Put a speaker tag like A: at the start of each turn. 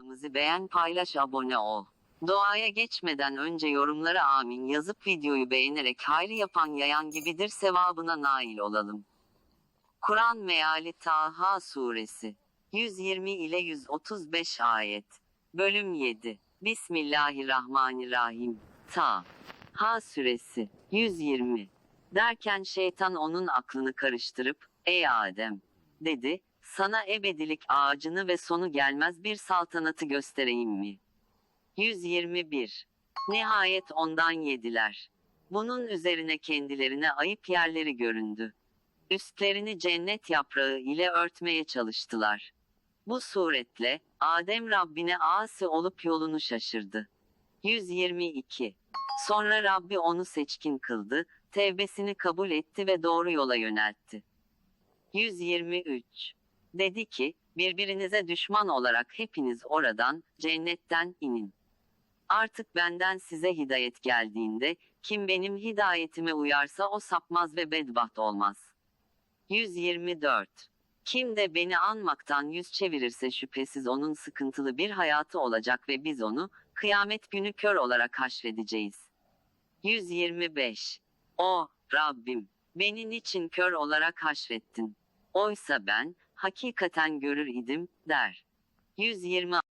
A: Kanalımızı beğen paylaş abone ol. Doğaya geçmeden önce yorumlara amin yazıp videoyu beğenerek hayır yapan yayan gibidir sevabına nail olalım. Kur'an meali Taha suresi 120 ile 135 ayet. Bölüm 7. Bismillahirrahmanirrahim. Ta. Ha suresi 120. Derken şeytan onun aklını karıştırıp, ey Adem, dedi, sana ebedilik ağacını ve sonu gelmez bir saltanatı göstereyim mi? 121. Nihayet ondan yediler. Bunun üzerine kendilerine ayıp yerleri göründü. Üstlerini cennet yaprağı ile örtmeye çalıştılar. Bu suretle, Adem Rabbine asi olup yolunu şaşırdı. 122. Sonra Rabbi onu seçkin kıldı, tevbesini kabul etti ve doğru yola yöneltti. 123. Dedi ki, birbirinize düşman olarak hepiniz oradan, cennetten inin. Artık benden size hidayet geldiğinde, kim benim hidayetime uyarsa o sapmaz ve bedbaht olmaz. 124. Kim de beni anmaktan yüz çevirirse şüphesiz onun sıkıntılı bir hayatı olacak ve biz onu, kıyamet günü kör olarak haşredeceğiz. 125. O, Rabbim, beni niçin kör olarak haşrettin? Oysa ben, hakikaten görür idim, der. 126.